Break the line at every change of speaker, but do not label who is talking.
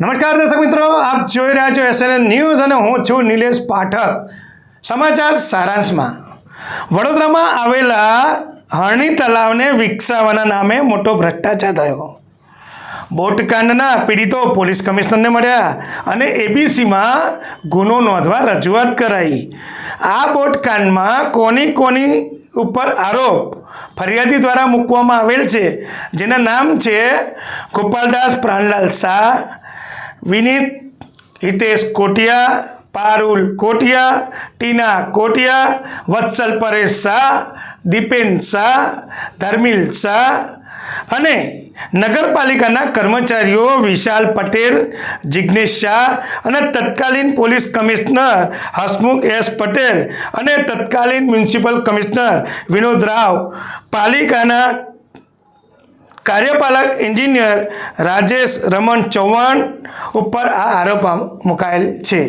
નમસ્કાર દર્શક મિત્રો, આપ જોઈ રહ્યા છો એસએનએન ન્યૂઝ અને હું છું નિલેશ પાઠક. સમાચાર સારાંશમાં. વડોદરામાં આવેલા હરણી તલાવને વિકસાવવાના નામે મોટો ભ્રષ્ટાચાર થયો. બોટકાંડના પીડિતો પોલીસ કમિશનરને મળ્યા અને એબીસીમાં ગુનો નોંધવા રજૂઆત કરાઈ. આ બોટકાંડમાં કોની કોની ઉપર આરોપ ફરિયાદી દ્વારા મૂકવામાં આવેલ છે? જેના નામ છે ગોપાલદાસ પ્રાણલાલ શાહ વિનીત, હિતેશ કોટિયા, પારુલ કોટિયા, ટીના કોટિયા, વત્સલ પરેશ શાહ, દીપેન શાહ, ધર્મિલ શાહ અને નગરપાલિકાના કર્મચારીઓ વિશાલ પટેલ જિજ્ઞેશ શાહ અને તત્કાલીન police commissioner Hasmukh S Patel અને તત્કાલીન મ્યુનિસિપલ કમિશનર વિનોદ રાવ. પાલિકાના કાર્યપાલક એન્જિનિયર રાજેશ રમણ ચૌહાણ ઉપર આ આરોપ મુકાયેલ છે.